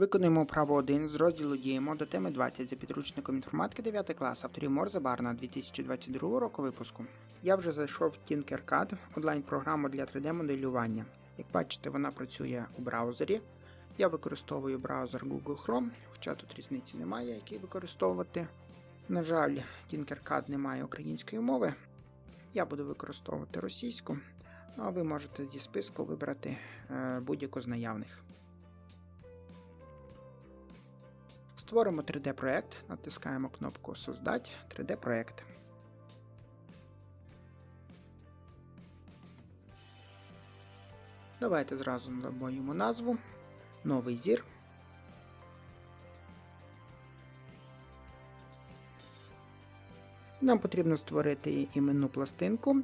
Виконуємо право 1 з розділу Діємо до теми 20 за підручником інформатики 9 клас авторів Морза Барна 2022 року випуску. Я вже зайшов в Tinkercad, онлайн-програму для 3D-моделювання. Як бачите, вона працює у браузері. Я використовую браузер Google Chrome, хоча тут різниці немає, який використовувати. На жаль, Tinkercad не має української мови. Я буду використовувати російську, ну а ви можете зі списку вибрати е, будь-яку з наявних. Створимо 3D-проект, натискаємо кнопку Создать 3D-проект. Давайте зразу надамо йому назву. Новий зір. Нам потрібно створити іменну пластинку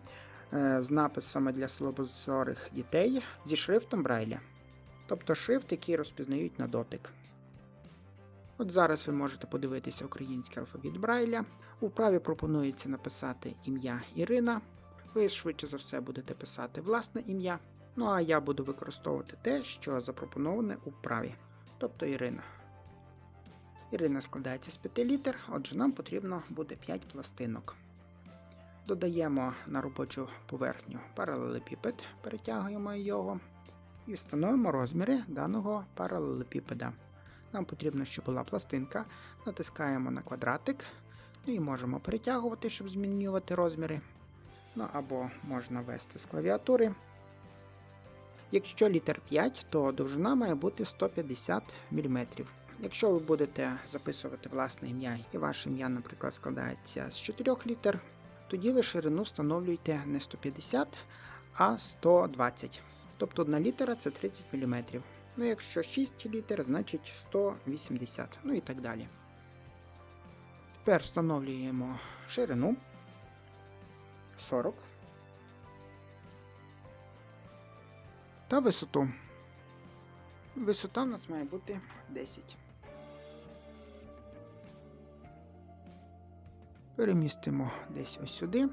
е, з написами для слабозорих дітей зі шрифтом Брайля. Тобто шрифт, який розпізнають на дотик. От зараз ви можете подивитися український алфавіт Брайля. У вправі пропонується написати ім'я Ірина. Ви швидше за все будете писати власне ім'я. Ну а я буду використовувати те, що запропоноване у вправі, тобто Ірина. Ірина складається з 5 літер, отже, нам потрібно буде 5 пластинок. Додаємо на робочу поверхню паралелепіпед, перетягуємо його і встановимо розміри даного паралелепіпеда. Нам потрібно, щоб була пластинка, натискаємо на квадратик ну і можемо перетягувати, щоб змінювати розміри. Ну або можна ввести з клавіатури. Якщо літер 5, то довжина має бути 150 мм. Якщо ви будете записувати власне ім'я і ваше ім'я, наприклад, складається з 4 літер, тоді ви ширину встановлюєте не 150, а 120. Тобто одна літера це 30 мм. Ну, якщо 6 літер, значить 180, ну і так далі. Тепер встановлюємо ширину 40 та висоту. Висота в нас має бути 10. Перемістимо десь ось сюди.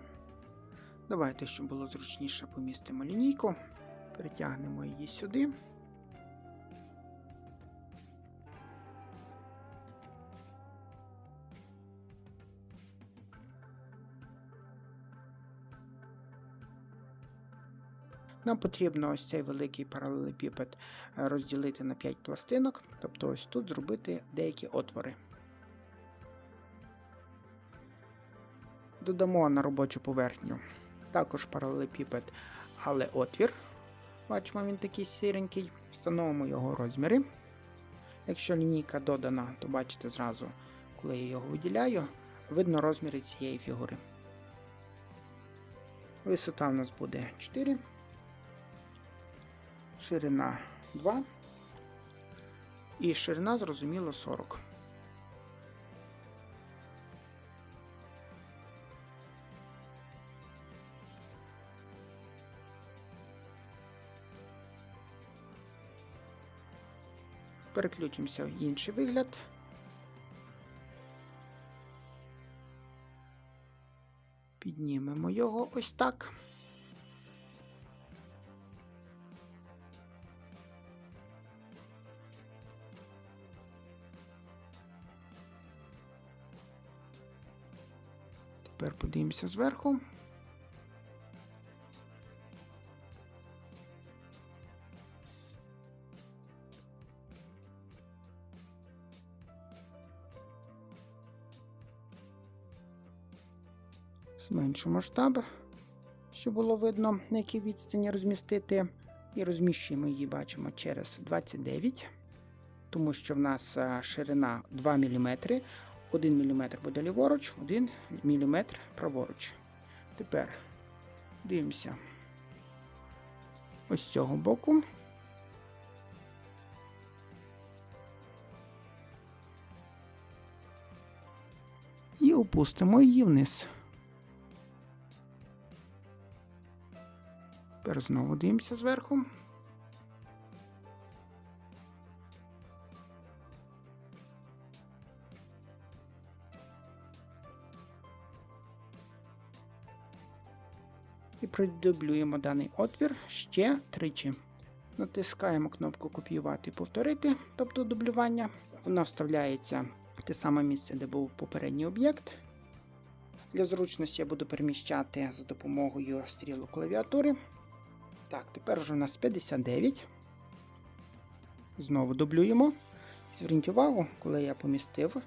Давайте, щоб було зручніше, помістимо лінійку, перетягнемо її сюди. Нам потрібно ось цей великий паралелепіпед е, розділити на 5 пластинок, тобто ось тут зробити деякі отвори. Додамо на робочу поверхню також паралелепіпед, але отвір. Бачимо, він такий сіренький. Встановимо його розміри. Якщо лінійка додана, то бачите зразу, коли я його виділяю, видно розміри цієї фігури. Висота у нас буде 4 ширина 2 і ширина, зрозуміло, 40. Переключимося в інший вигляд. Піднімемо його ось так. Тепер подивимося зверху. Зменшу масштаб, щоб було видно, на якій відстані розмістити. І розміщуємо її, бачимо, через 29, тому що в нас ширина 2 мм, 1 мм буде ліворуч, 1 мм праворуч. Тепер дивимося ось з цього боку. І опустимо її вниз. Тепер знову дивимося зверху. І продублюємо даний отвір ще тричі. Натискаємо кнопку Копіювати і повторити, тобто дублювання. Вона вставляється в те саме місце, де був попередній об'єкт. Для зручності я буду переміщати за допомогою стрілу клавіатури. Так, тепер вже у нас 59. Знову дублюємо. Зверніть увагу, коли я помістив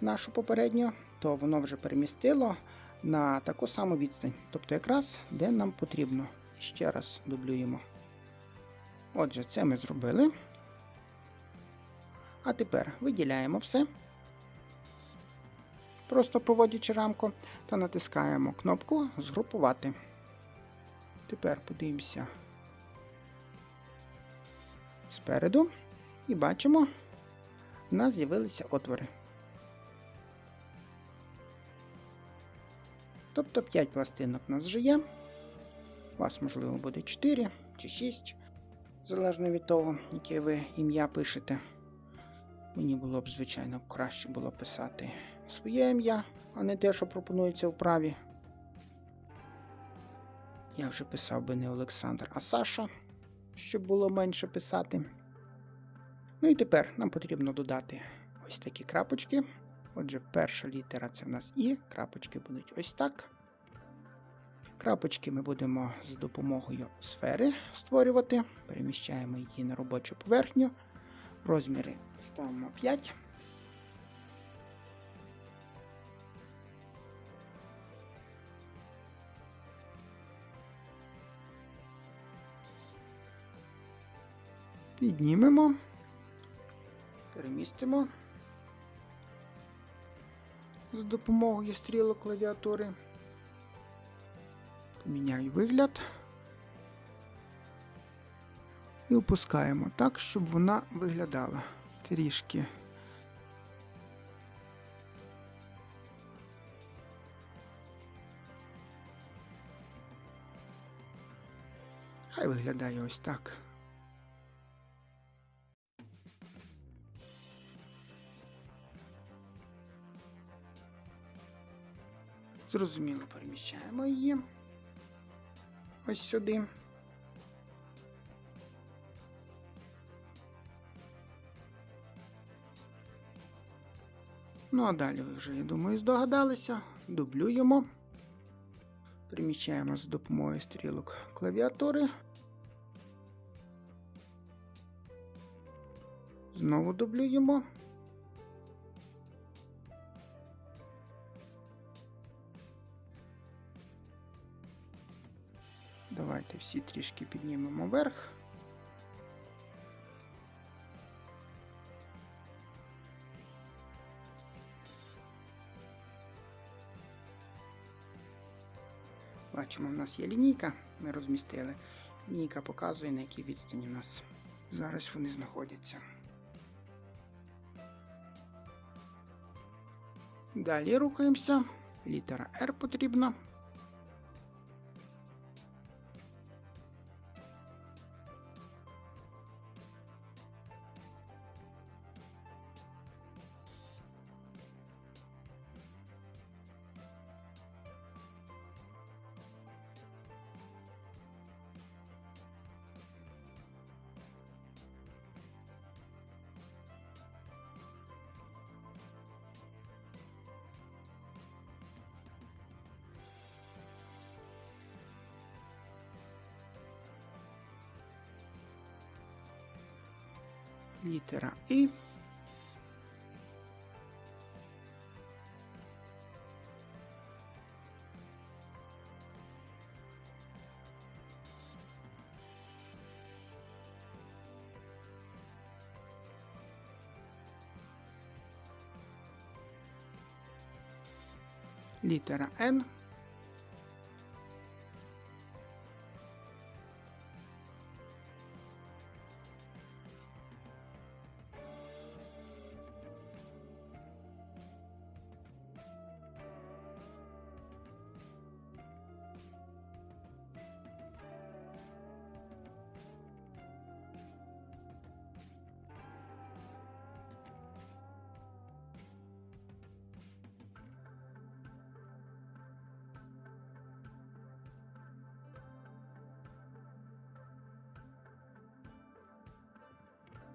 нашу попередню, то воно вже перемістило на таку саму відстань. Тобто якраз де нам потрібно. Ще раз дублюємо. Отже, це ми зробили. А тепер виділяємо все. Просто проводячи рамку та натискаємо кнопку Згрупувати. Тепер подивимося спереду і бачимо, у нас з'явилися отвори. Тобто 5 пластинок у нас вже є. У вас, можливо, буде 4 чи 6, залежно від того, яке ви ім'я пишете. Мені було б, звичайно, краще було писати своє ім'я, а не те, що пропонується в праві. Я вже писав би не Олександр, а Саша, щоб було менше писати. Ну і тепер нам потрібно додати ось такі крапочки. Отже, перша літера це в нас І, крапочки будуть ось так. Крапочки ми будемо з допомогою сфери створювати. Переміщаємо її на робочу поверхню. Розміри ставимо 5. Піднімемо, перемістимо з допомогою стрілок клавіатури. Поміняю вигляд. І опускаємо так, щоб вона виглядала трішки. Хай виглядає ось так. Зрозуміло, переміщаємо її ось сюди. Ну, а далі ви вже, я думаю, здогадалися. Дублюємо. Приміщаємо з допомогою стрілок клавіатури. Знову дублюємо. Давайте всі трішки піднімемо вверх. Бачимо, в нас є лінійка, ми розмістили. Лінійка показує, на якій відстані в нас зараз вони знаходяться. Далі рухаємося. Літера R потрібна. Літера І. Літера Н.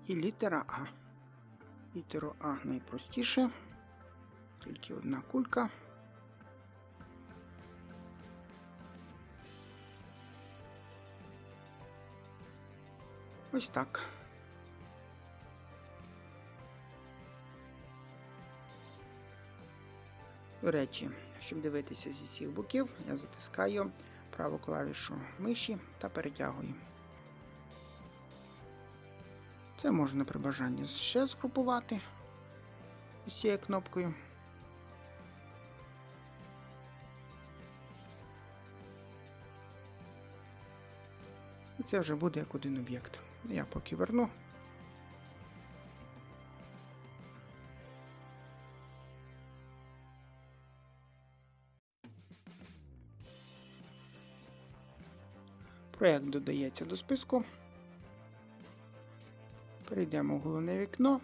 І літера А. Літеру А найпростіше. Тільки одна кулька. Ось так. До речі, щоб дивитися зі всіх боків, я затискаю праву клавішу миші та перетягую. Це можна при бажанні ще згрупувати ось цією кнопкою. І це вже буде як один об'єкт. Я поки верну. Проєкт додається до списку. Перейдемо в головне вікно.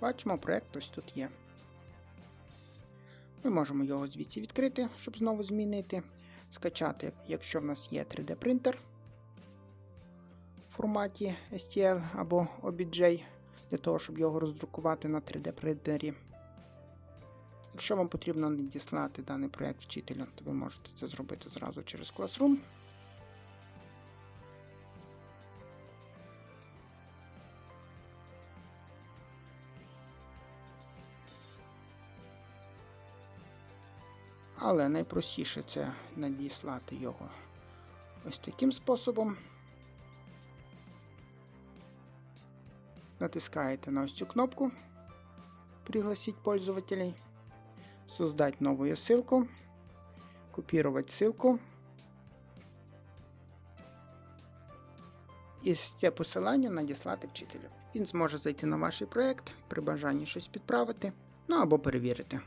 Бачимо, проєкт ось тут є. Ми можемо його звідси відкрити, щоб знову змінити. Скачати, якщо в нас є 3D принтер в форматі STL або OBJ, для того, щоб його роздрукувати на 3D принтері. Якщо вам потрібно надіслати даний проєкт вчителю, то ви можете це зробити зразу через Classroom. Але найпростіше це надіслати його ось таким способом. Натискаєте на ось цю кнопку «Пригласить пользователей», создать новую ссылку, копировать ссылку. І це посилання надіслати вчителю. Він зможе зайти на ваш проєкт, при бажанні щось підправити, ну або перевірити.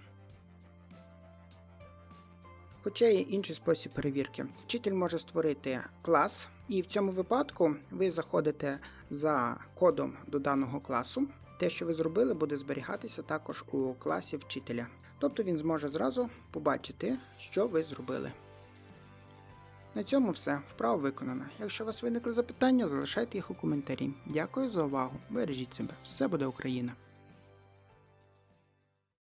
Хоча є інший спосіб перевірки. Вчитель може створити клас, і в цьому випадку ви заходите за кодом до даного класу. Те, що ви зробили, буде зберігатися також у класі вчителя. Тобто він зможе зразу побачити, що ви зробили. На цьому все. Вправо виконано. Якщо у вас виникли запитання, залишайте їх у коментарі. Дякую за увагу. Бережіть себе. Все буде Україна!